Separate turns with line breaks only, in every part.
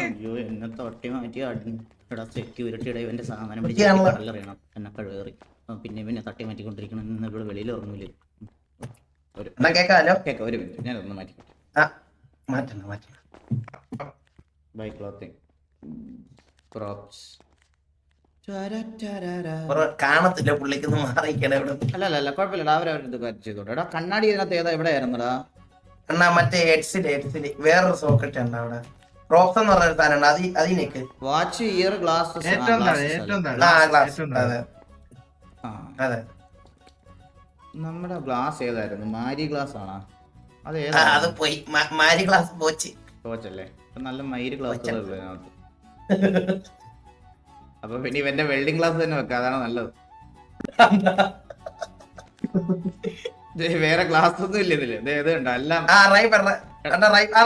അയ്യോ എന്നെ തൊട്ടി മാറ്റി അടി- എടാ സെക്യൂരിറ്റിയുടെ ഇവന്റെ സാധനം പിടിച്ച്. കടലറിയണം എന്നെ കഴുകറി. പിന്നെ പിന്നെ തട്ടി മാറ്റിക്കൊണ്ടിരിക്കണം. ഇവിടെ വെളിയിൽ ഉറങ്ങൂലേ ഒരു
കേക്കാലോ?
കേക്ക ഒരു മിനിറ്റ്. മാറ്റി
ആ മാറ്റണ്ട മാറ്റണ്ട
ബൈ ക്ലോത്തിങ് ക്രോപ്സ്
ബ്രോ കാണത്തില്ല പുള്ളിക്കൊന്ന് മാറിക്കണ ഇവിടെ.
അല്ല അല്ല അല്ല കുഴപ്പമില്ലടാ. അവരവരുടെ ഇത് കാര്യം ചെയ്തോട്ടെ എടാ കണ്ണാടി ഇതിനകത്ത് ഏതാ? എവിടെ ആയിരുന്നടാ
എന്നാ മറ്റേ വേറൊരു സോക്കറ്റ് ഉണ്ട് അവിടെ. റോക്സ് എന്ന് പറഞ്ഞ സാധനം ഉണ്ട്. അത് അതിനേക്ക്
വാച്ച് ഇയർ ഗ്ലാസ്
ഏറ്റവും താഴെ ഏറ്റവും താഴെ
ആ ഗ്ലാസ്
ഏറ്റവും
അതെ. അതെ.
നമ്മുടെ ഗ്ലാസ് ഏതായിരുന്നു? മാരി ഗ്ലാസ് ആണോ? അത് ഏതാ
അത് പോയി. മാരി ഗ്ലാസ് പോച്ച്.
പോച്ചല്ലേ നല്ല മയിര് ഗ്ലാസ് ഇതിനകത്ത്. അപ്പൊ പിന്നെ ഇവന്റെ വെൽഡിംഗ് ഗ്ലാസ് തന്നെ വെക്കാം. അതാണ് നല്ലത്. വേറെ ഗ്ലാസ് ഒന്നും ഇല്ല ഇതിൽ ദേ, ഇത് കണ്ടോ എല്ലാം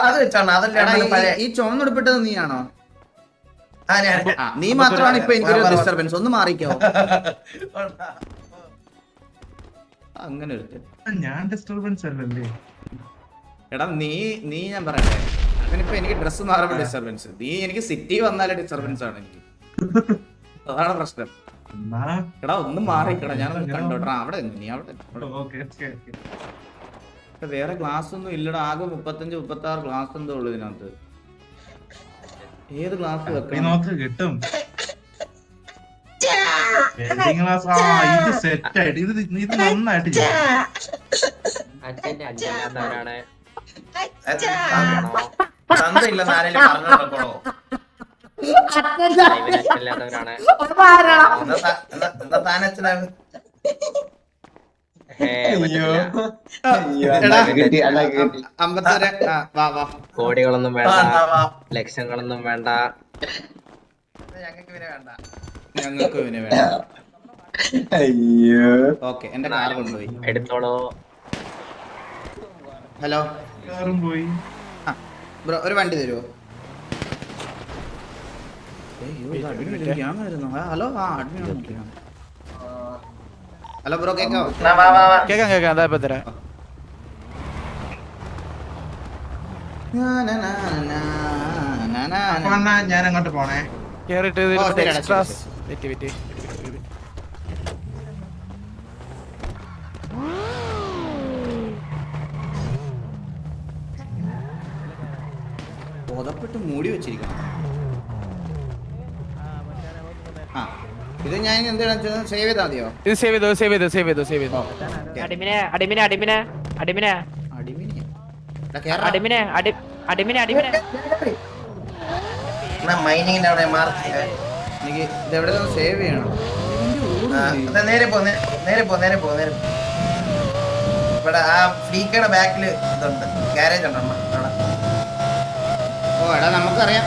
അത് വെച്ചാണ്. അതല്ല
ഈ- ഈ ചുമന്നെടുപ്പിട്ടത് നീയാണോ?
ആ
നീ മാത്രമാണ് ഇപ്പൊ എനിക്കൊരു. ഡിസ്റ്റർബൻസ് ഒന്ന് മാറിക്കോ. അങ്ങനെ ഒരു
ഞാൻ ഡിസ്റ്റർബൻസ് അല്ലല്ലേ?
എടാ നീ നീ ഞാൻ പറയട്ടെ. അതിനിപ്പോ എനിക്ക് ഡ്രസ്സ് മാറുമ്പോ ഡിസ്റ്റർബൻസ് നീ എനിക്ക് സിറ്റി വന്നാലേ ഡിസ്റ്റർബൻസ് ആണ് എനിക്ക്. അതാണ് പ്രശ്നം. എടാ ഒന്ന് മാറിക്കടാ ഞാനൊന്ന് കണ്ടോട്ടാ അവിടെ നീ അവിടെ വേറെ ഗ്ലാസ് ഒന്നും ഇല്ലടാ ആകെ മുപ്പത്തഞ്ച് മുപ്പത്തി ആറ് ഗ്ലാസ് എന്തോ ഉള്ളു ഇതിനകത്ത്. ഏത് ഗ്ലാസ് വെക്കണം?
നോക്ക് കിട്ടും. ഗ്ലാസ് ആ ഇത് സെറ്റ് ആയിട്ട് ഇത് ഇത് നന്നായിട്ട്
പറഞ്ഞു നടക്കണോ
കോടികളൊന്നും വേണ്ട. ലക്ഷങ്ങളൊന്നും വേണ്ട.
ഞങ്ങൾക്ക് പിന്നെ വേണ്ട.
ഞങ്ങൾക്ക് ഇവന് വേണം ഓക്കെ എന്റെ കാർ കൊണ്ടുപോയി.
എടുത്തോളോ.
ഹലോ.
പോയി.
ബ്രോ ഒരു വണ്ടി തരുമോ ഹലോ ആ അഡ്മിൻ ഹലോ ബ്രോ കേക്കാവോ?
കേക്കാം കേക്കാം അതാ ഇപ്പൊ തരാം.
ഞാൻ അങ്ങോട്ട് പോണേ.
കേറിട്ട് എക്സ്ട്രാസ് വെറ്റി വെറ്റി
പുതപ്പിട്ട് മൂടി വെച്ചിരിക്കണം. ആ. ഇത് ഞാൻ എന്താണ് സേവ് ചെയ്താൽ മതിയോ?
ഇത് സേവ് ചെയ്തോ സേവ് ചെയ്തോ സേവ് ചെയ്തോ സേവ് ചെയ്തോ.
അടിമിനെ അടിമിനെ അടിമിനെ അടിമിനെ.
അടിമിനെ. അടിമിനെ.
അടിമിനെ അടി അടിമിനെ അടിമിനെ.
മൈനിങ്ങിന്റെ അവിടെ മാർക്ക്
എനിക്ക് ഇത് എവിടെ സേവ് ചെയ്യണം.
നേരെ പോ നേരെ പോ നേരെ പോ നേരെ. ഇവിടെ ആ ഫ്ലീക്കയുടെ ബാക്കിൽ ഇതുണ്ട്. ഗാരേജ് ഉണ്ട്? അവിടെ.
ഓ എടാ നമുക്കറിയാം.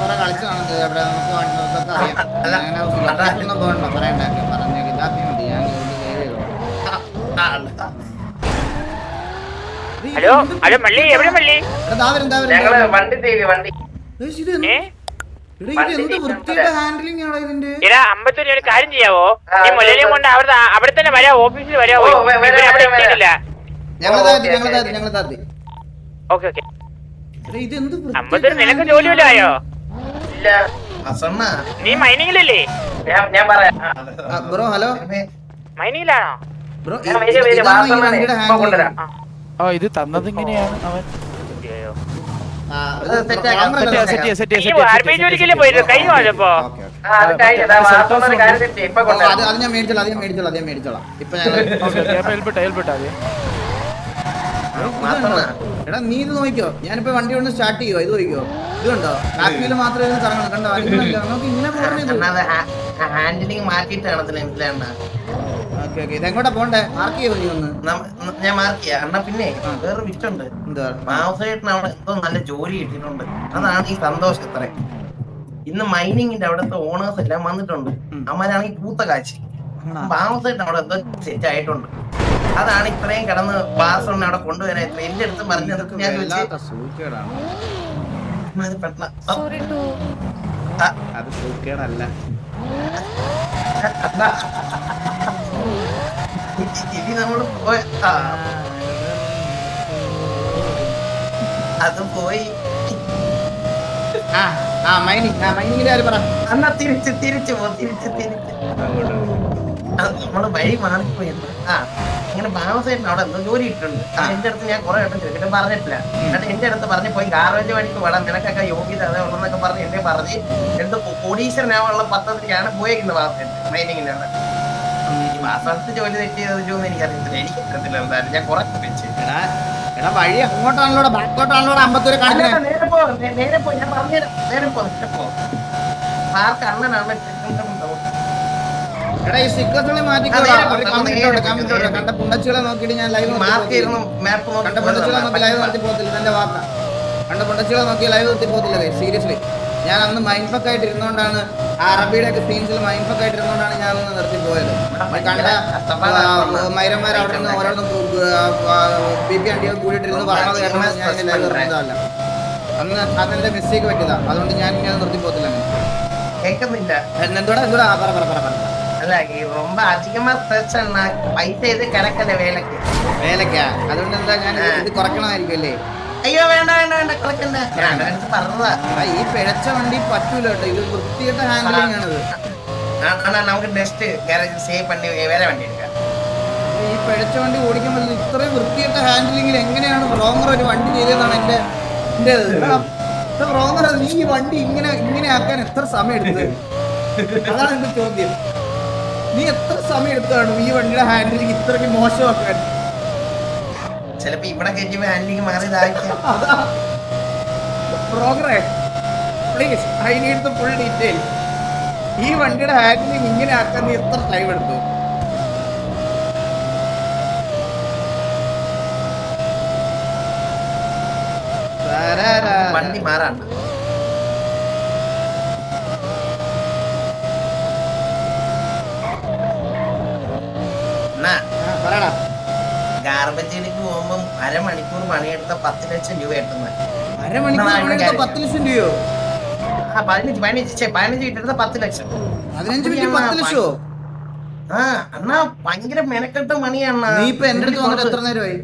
കുറെ കളിച്ചതാണ് കാണുന്നത് അവിടെ നമുക്ക് അറിയാം. അങ്ങനെ
അതാ.
ഒന്നും പോകണ്ട. പറയണ്ടാക്കി പറഞ്ഞു ഇതാക്കി മതി. ഞാൻ.
ഹലോ? ഹലോ മള്ളി. എവിടെ മള്ളി.
വണ്ടി വണ്ടി.
അമ്പത്തൊരു ഒരു കാര്യം ചെയ്യാവോ? ഈ മുലയിലും കൊണ്ട് അവിടെ അവിടെ തന്നെ വരാ ഓഫീസിൽ വരാവോ?
ഓക്കേ, ഓക്കേ,
അമ്പത്തൊരു നിനക്ക് ജോലി
വല്ലതായോ
നീ മൈനിങ്ങിലല്ലേ?
ഞാൻ പറയാം.
Bro hello?
മൈനിങ്ങിലാണോ?
ബ്രോ
ഓ ഇത് തന്നത് ഇങ്ങനെയാണ് അവൻ.
അത്
ഞാൻ മേടിച്ചോളാം അത് ഞാൻ മേടിച്ചോളാം. ഇപ്പൊ ഞാൻ
ഹെൽപ്പെട്ട് ഹെൽപ്പെട്ട് ആദ്യം
എടാ നീ ഇത് നോക്കിയോ ഞാനിപ്പോ വണ്ടി കൊണ്ട് സ്റ്റാർട്ട് ചെയ്യോ? ഇത് നോക്കിയോ ഇത് കണ്ടോ? ബാക്ക് മാത്രമേ ഇരുന്ന് കറങ്ങണം കണ്ടോ? നമുക്ക് ഇങ്ങനെ പോകണം
അണ്ണാ, അത് ഹാ- ഹാൻഡിലിംഗ് മാറ്റിയിട്ട് കാണത്തില്ല മനസ്സിലായണ്ണ
ഓക്കെ ഓക്കെ. ഇതെങ്ങോട്ടാ പോണ്ടേ? മാർക്ക് ചെയ്യോ നീ ഒന്ന്?
ഞാൻ മാർക്ക് ചെയ്യാം. അണ്ണാ പിന്നെ വേറെ വിറ്റുണ്ട്
എന്താ
മാവസേട്ടന് അവിടെ എന്തോ നല്ല ജോലി കിട്ടിയിട്ടുണ്ട്. അതാണ് ഈ സന്തോഷം ഇത്ര. ഇന്ന് മൈനിങ്ങിന്റെ അവിടുത്തെ ഓണേഴ്സ് എല്ലാം വന്നിട്ടുണ്ട്. കൂത്ത പൂത്ത കാച്ചി? മാവസേട്ടൻ അവിടെ എന്തോ സെറ്റ് ആയിട്ടുണ്ട്. അതാണ് ഇത്രയും കിടന്ന് ഒന്ന് അവിടെ കൊണ്ടുവരാൻ ഇത്ര എന്റെ അടുത്ത് പറഞ്ഞത് ഞാൻ ഇനി നമ്മൾ പോയ അത് പോയി.
ആ ആ മൈനിങ് ആ മൈനിങ്ങിന്റെ കാര്യം പറ.
അന്നാ തിരിച്ച് തിരിച്ച് പോ തിരിച്ച് തിരിച്ച്. നമ്മൾ വഴി മാറിപ്പോയി. ആ. ഇങ്ങനെ ബാമസേട്ടൻ അവിടെ എന്തോ ജോലി ഇട്ടുണ്ട് എന്റെ അടുത്ത് ഞാൻ കുറെ വട്ടം ചോദിച്ചിട്ട് പറഞ്ഞിട്ടില്ല. എന്നിട്ട് എന്റെ അടുത്ത് പറഞ്ഞു പോയി ഗാർബേജ് വഴിക്ക് വേണം നിനക്കൊക്കെ യോഗ്യത അതേ ഉള്ളെന്നൊക്കെ പറഞ്ഞ് എന്നെ പറഞ്ഞ് എന്ത് കോടീശ്വരനാവുള്ള പത്രത്തിലാണ് പോയിരിക്കുന്നത് ബാമസേട്ടൻ ട്രെയിനിങ്ങിനാണ് ഈ ജോലി എനിക്ക് അറിയത്തില്ല എനിക്ക് അറിയത്തില്ല എന്തായാലും. ഞാൻ കുറെ വെച്ച്.
എടാ വഴി അങ്ങോട്ടാണല്ലോ ബാക്കോട്ടാണല്ലോ അമ്പത്തൂര്
അല്ല,
കാണിക്കുന്നത്
നേരെ പോ നേരെ പോ ഞാൻ പറഞ്ഞു നേരെ പോ നേരെ പോ. പാർക്ക് അണ്ണനാണ്.
എടാ ഈ സ്റ്റിക്കേഴ്സുകളെ മാറ്റിക്കോ
ആ,
ഒരു കമന്റ്
പോ,
കമന്റ് ഉണ്ട് കണ്ട പുണ്ടച്ചുകളെ നോക്കിയിട്ട് ഞാൻ ലൈവ്
മാർക്ക് മാപ്പ്
കണ്ട പുണ്ടച്ചുകളെ നോക്കി ലൈവ് പോകത്തില്ല വാക്ക. കണ്ട പുണ്ടച്ചുകളെ നോക്കി ലൈവ് നിർത്തി പോകത്തില്ല സീരിയസ്ലി ഞാൻ അന്ന് മൈൻഡ് ഫക്ക് ആയിട്ട് ഇരുന്നോണ്ടാണ് ആ അറബിയുടെ ഒക്കെ സീൻസിൽ മൈൻഡ് ഫക്ക് ആയിട്ട് ഇരുന്നോണ്ടാണ് ഞാൻ അന്ന് നിർത്തി പോയത്. കണ്ട മൈരന്മാർ അവിടെ നിന്ന് ഓരോന്നും ബി പി അണ്ടികൾ കൂടിയിട്ടിരുന്ന് പറഞ്ഞത് കേട്ടോ ഞാൻ ലൈവ് നിർത്തുന്നതല്ല അന്ന് അതെന്റെ മിസ്റ്റേക്ക് പറ്റിയതാ. അതുകൊണ്ട് ഞാൻ ഇനി അത് നിർത്തി പോകത്തില്ല.
കേൾക്കുന്നില്ല
എന്തോടാ എന്തോടാ പറ പറ പറ പറ.
അല്ല ഈ ரொம்ப அதிகமா பிரச்சனை പൈസ ഇത് കിടക്കല്ലേ വേലക്ക്
വേലക്കാ അതുകൊണ്ട് എന്താ ഞാൻ ഇത് ഇത് കുറയ്ക്കണമായിരിക്കും അല്ലേ
അയ്യോ വേണ്ട വേണ്ട വേണ്ട കളക്കണ്ട വേണ്ട എനിക്ക് പറഞ്ഞതാ
ആ, ഈ പിഴച്ച വണ്ടി പറ്റൂല കേട്ടോ ഇത് വൃത്തിയായിട്ട് ഹാൻഡിലിംഗ് ആണിത്
ആ, അണ്ണാ നമുക്ക് നെക്സ്റ്റ് ഗാരേജ് സേവ് പണി വേറെ വണ്ടി എടുക്കാം
ഈ പിഴച്ച വണ്ടി ഓടിക്കുമ്പോൾ ഇത് ഇത്രയും വൃത്തിയായിട്ട ഹാൻഡിലിംഗിൽ എങ്ങനെയാണ് റോങ്ങർ ഒരു വണ്ടി ചെയ്തതെന്നാണ് എന്റെ എന്റെ റോങ്ങർ നീ ഈ വണ്ടി ഇങ്ങനെ ഇങ്ങനെ ആക്കാൻ എത്ര സമയം എടുത്തത് അതാണ് എന്റെ ചോദ്യം നീ എത്ര സമയം എടുത്താണ് ഈ വണ്ടിയുടെ ഹാൻഡിലിംഗ് ഇത്രയ്ക്ക് മോശമാക്കാൻ.
ചിലപ്പോ ഇവിടെ കയറ്റുമ്പോ ഹാൻഡിലിംഗ് മാറിയതായിരിക്കാം
progress പ്രോഗ്രേ please I need the full detail ഈ വണ്ടിയുടെ ഹാൻഡിലിംഗ് ഇങ്ങനെ ആക്കാൻ നീ എത്ര ടൈം എടുത്തു.
വണ്ടി മാറാണ്ട എന്നാ
ആ, പറയടാ
ഗാർബേജിലേക്ക് പോകുമ്പം അരമണിക്കൂർ പണിയെടുത്ത പത്ത് ലക്ഷം രൂപ കിട്ടുന്നത്
അരമണിക്കൂർ
എന്നാ
പണിയെടുത്ത
ഇവിടെ
പത്ത് ലക്ഷം രൂപയോ
ആ പതിനഞ്ച് പതിനഞ്ച് ഛെ, പതിനഞ്ച് കിട്ടുന്നത് പത്ത് ലക്ഷം
പതിനഞ്ച് മിനിറ്റ് പത്ത് ലക്ഷോ
ആ അണ്ണാ ഭയങ്കര മെനക്കെട്ട മണിയാണ്
നീ ഇപ്പൊ എന്റെ അടുത്ത് വന്നിട്ട് എത്ര നേരമായി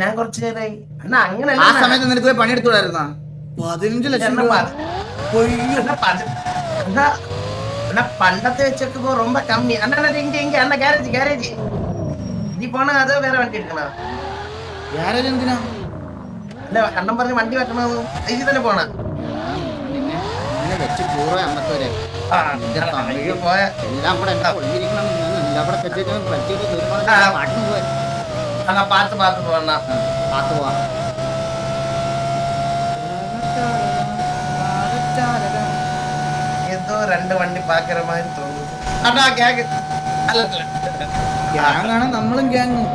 ഞാൻ കുറച്ചു നേരമായി അണ്ണാ
ആ
അങ്ങനല്ല
സമയത്ത് നിനക്ക് പോയി പണിയെടുത്തൂടായിരുന്നാ പതിനഞ്ച് ലക്ഷം
അണ്ണാ
രൂപ
പ- അണ്ണാ പതി- അണ്ണാ அண்ணா பண்டத்தை வச்சுக்கு போ ரொம்ப கம்மி அண்ணா அண்ணா, இங்க இங்க அண்ணா கேரேஜ் கேரேஜ் நீ போனா அதை வேற வண்டி எடுக்கணும்
ഗ്യാരേജ് എന്തിനാ
അല്ല അണ്ണൻ പറഞ്ഞ വണ്ടി പറ്റണത് അതിൽ തന്നെ പോണ.
പിന്നെ ഇങ്ങനെ വെച്ച് പോറേ അന്നത്തോരെ
പോയ
എല്ലാം കൂടെ എന്താ ഒളിഞ്ഞിരിക്കണം എല്ലാം കൂടെ തെറ്റിട്ട് പറ്റിയിട്ട് തീരുമാനം പാട്ടിന് പോയ
അണ്ണ പാത്ത് പാത്ത് പോണ
പാത്ത് പോവാ
ഏതോ രണ്ട് വണ്ടി പാക്കറ മാതിരി തോന്നുന്നു. അണ്ണാ ഗ്യാങ് അല്ല
ഗ്യാങ്ങാണ് നമ്മളും
ഗ്യാങ്ങും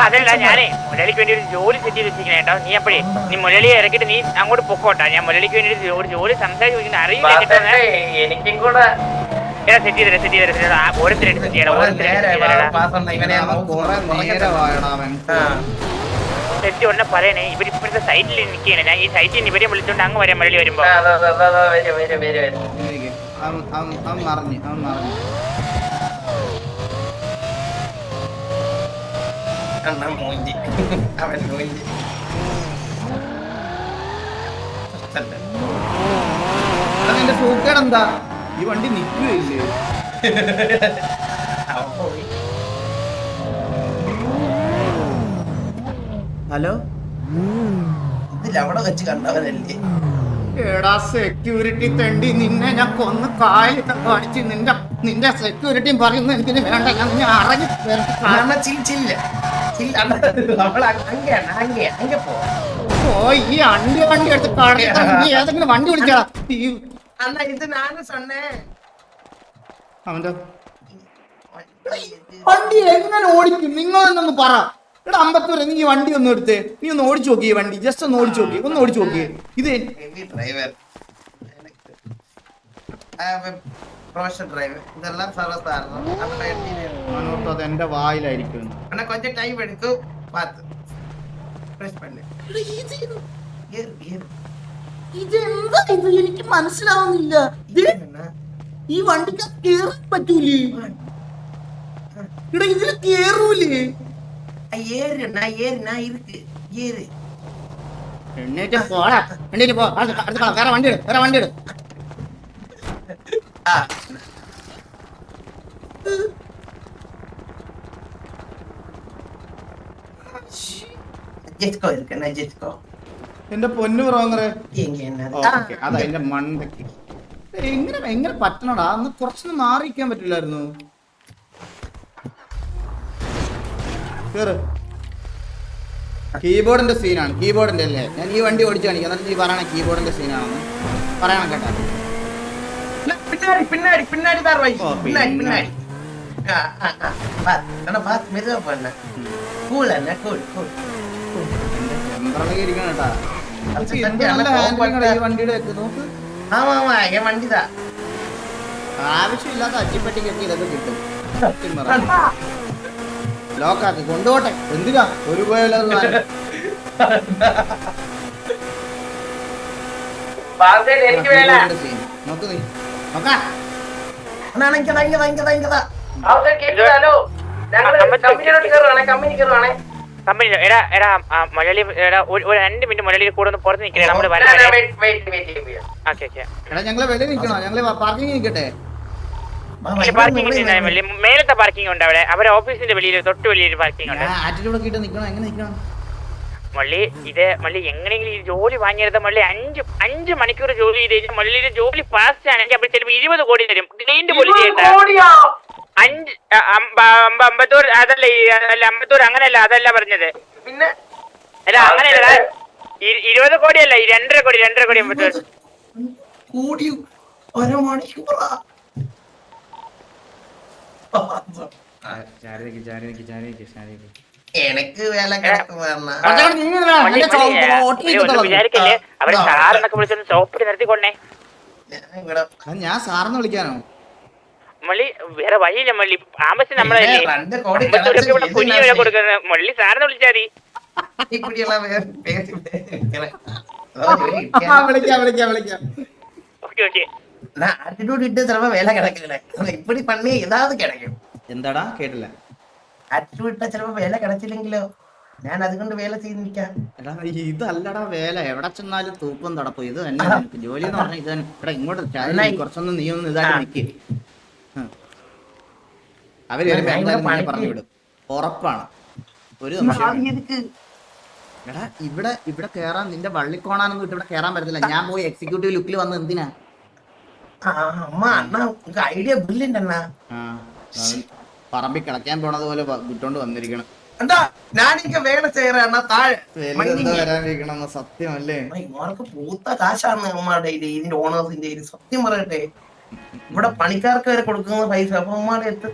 അതല്ല ഞാനേ മുരളിക്ക് വേണ്ടി ഒരു ജോലി സെറ്റ് ചെയ്ത് വെച്ചിരിക്കണേ കേട്ടോ. നീ അപ്പോഴേ നീ മുരളിയെ ഇറക്കിട്ട് നീ അങ്ങോട്ട് പൊക്കോട്ടാ. ഞാൻ മുരളിക്ക് വേണ്ടി ഒരു ജോലി സംസാരിച്ച് അറിയില്ല കേട്ടോ
എനിക്കും കൂടെ
എടാ സെറ്റ് സെറ്റ് സെറ്റ് ചെയ്യണം ഉടനെ പറയണേ ഇവർ ഇപ്പോഴത്തെ സൈറ്റിൽ നിൽക്കുകയാണ് ഞാൻ ഈ സൈറ്റിൽ നിന്ന് ഇവരെ വിളിച്ചോണ്ട് അങ്ങ് വരാൻ മുരളി വരുമ്പോ.
അവൻ അവൻ അവൻ മറിഞ്ഞ് അവൻ മറിഞ്ഞ്.
മൂഞ്ചി. അവൻ മൂഞ്ചി.
സൂക്കേട് എന്താ ഈ വണ്ടി നിൽക്കുകയില്ലേ ഹലോ?
ഇതിൽ അവിടെ വെച്ച് കണ്ടവനല്ലേ?
എടാ സെക്യൂരിറ്റി തെണ്ടി നിന്നെ ഞാൻ കൊന്ന് കാലിട്ടൊക്കെ അടിച്ച് നിന്റെ നിന്റെ സെക്യൂരിറ്റിയും പറയുന്നത് എനിക്ക് വേണ്ട ഞാൻ ഞാൻ അറിഞ്ഞു
കാരണം ചിരിച്ചില്ല ചില്ല
ഓ ഈ അണ്ടി വണ്ടി എടുത്ത് കടയിൽ നീ ഏതെങ്കിലും വണ്ടി വിളിച്ചാ
അണ്ണാ ഇത് നാനും സൊന്നേ.
അവന്റെ വണ്ടി എങ്ങനെ ഓടിക്കും? നിങ്ങൾ എന്നൊന്ന് പറ. എടാ അമ്പത്തൂർ നീ വണ്ടി ഒന്ന് എടുത്ത് നീ ഒന്ന് ഓടിച്ചു നോക്കിയേ വണ്ടി. ജസ്റ്റ് ഒന്ന് ഓടിച്ചു നോക്കിയേ ഒന്ന് ഓടിച്ചു നോക്കിയേ ഇത് അത് വായിലായിരിക്കും.
എടുത്തു. എനിക്ക് മനസ്സിലാവുന്നില്ല. ഈ വണ്ടിക്ക് കേറാൻ പറ്റൂലേ? ഇതിൽ ഇതിൽ കേറൂലേ?
ஏறு நான் ஏறு நான் இருக்கு ஏறு
എണ്ണീറ്റ് പോടാ എണ്ണീറ്റ് പോ അടുത്ത അടുത്ത കള, വേറെ വണ്ടി ഇട് വേറെ വണ്ടി ഇട്
ஆ. ஜெட்கோ இருக்கு நான் ஜெட்கோ
എന്റെ പൊന്നു പ്രോങ്ങറേ
எங்க என்ன
ഓക്കെ അതാ എന്റെ മണ്ടയ്ക്ക് എങ്ങനെ എങ്ങനെ പറ്റണടാ അന്ന് കുറച്ചൊന്ന് മാറിയിരിക്കാൻ പറ്റില്ലായിരുന്നു കീബോർഡിന്റെ സീനാണ് കീബോർഡിന്റെ അല്ലേ? ഞാൻ ഈ വണ്ടി ഓടിച്ചു കാണിക്കാം. എന്നിട്ട് നീ പറയണ കീബോർഡിന്റെ സീനാണെന്ന് പറയണം കേട്ടാ. ആവശ്യമില്ലാത്ത അച്ചിപ്പെട്ടി കെട്ടി. ഇതൊക്കെ കിട്ടും. ലോക്കാക്കി കൊണ്ടുപോട്ടെ. എന്തിനാ? ഒരു
ഒരു രണ്ട് മിനിറ്റ് കൂടെ ഒന്ന് പുറത്ത് നിൽക്കണേ
നമ്മൾ ഞങ്ങൾ വെളിയിൽ നിൽക്കണോ ഞങ്ങൾ പാർക്കിംഗ് നിൽക്കട്ടെ
മേലത്തെ പാർക്കിംഗ് ഉണ്ട് അവിടെ. അവരെ ഓഫീസിന്റെ വെളിയിൽ തൊട്ട് വലിയൊരു പാർക്കിംഗ് ഉണ്ട്.
ആറ്റിറ്റ്യൂഡ് ഒക്കെ നിൽക്കണോ എങ്ങനെ നിൽക്കണം
മള്ളി ഇത് മള്ളി എങ്ങനെയെങ്കിലും ഈ ജോലി വാങ്ങിയത് മള്ളി അഞ്ച് അഞ്ച് മണിക്കൂർ ജോലി ചെയ്ത് കഴിഞ്ഞാൽ മള്ളിയുടെ ജോലി ഫാസ്റ്റ് ആണെങ്കിൽ അപ്പോൾ ചിലപ്പോൾ ഇരുപത് കോടി തരും. ക്ലീൻഡ് പോലും ചെയ്യണ്ട. അഞ്ച് അമ്പത്തൂർ അതല്ല അല്ല അമ്പത്തൂർ അങ്ങനെയല്ല അതല്ല പറഞ്ഞത്.
പിന്നെ?
അല്ല അങ്ങനെയല്ല ഇരുപത് കോടിയല്ല ഈ രണ്ടര കോടി രണ്ടര കോടി അമ്പത്തൂർ.
എനിക്ക് വേല
വിചാരിക്കല്ലേ? അവർ സാറിനൊക്കെ വിളിച്ചൊന്ന് ചോപ്പിട്ട്
നിർത്തിക്കൊള്ളേ
ഞാൻ സാറെന്ന് വിളിക്കാനോ?
മള്ളി വേറെ വഴിയില്ല മള്ളി. ആമ്പസ്
നമ്മളെ
കുഞ്ഞു വില കൊടുക്കുന്ന മള്ളി സാറിനെ വിളിച്ചാ മതി. Okay okay.
நான் ஆட்டிடியூட் விட்டு திரும்ப வேலை கிடைக்கல இப்படி பண்ணி ஏதாவது கிடைக்கும்
എന്താടാ? കേട്ടില്ല.
ആറ്റിറ്റ്യൂഡ് വിട്ടാ ചിലപ്പോ വേല കിടച്ചില്ലെങ്കിലോ? ഞാൻ അതുകൊണ്ട് വേല ചെയ്ത് നിൽക്കാം.
എടാ ഇതല്ലടാ വേല എവിടെ ചെന്നാലും തൂപ്പും തടപ്പും. ഇത് തന്നെ നിനക്ക് ജോലി എന്ന് പറഞ്ഞാൽ ഇത് തന്നെ. എടാ ഇങ്ങോട്ട് ചാടി
നീ
കുറച്ചൊന്ന് നീ ഒന്ന് ഇതാക്കി അവർ ഒരു
ബാംഗ്ലൂർ
പറഞ്ഞു വിടും ഉറപ്പാണ്. ഒരു
സംശയം
എടാ ഇവിടെ ഇവിടെ കേറാൻ നിന്റെ വള്ളിക്കോണാനൊന്നും ഇവിടെ കേറാൻ പറ്റത്തില്ല. ഞാൻ പോയി എക്സിക്യൂട്ടീവ് ലുക്കിൽ വന്ന് എന്തിനാ?
അമ്മ അണ്ണാ ഉங்க ഐഡിയ അണ്ണാ.
പറമ്പിൽ പോണത് പോലെ വിട്ടോണ്ട് വന്നിരിക്കണം.
എന്താ ഞാൻ വേല ചെയ്യറ അണ്ണാ താഴെ.
സത്യമല്ലേ?
ഇവർക്ക് പൂത്ത കാശാണ് അമ്മയുടെ ഇതിന്റെ ഓണേഴ്സിന്റെ സത്യം പറയട്ടെ. ഇവിടെ പണിക്കാർക്ക് വരെ കൊടുക്കുന്ന പൈസ അപ്പൊ അമ്മയുടെ എത്ത്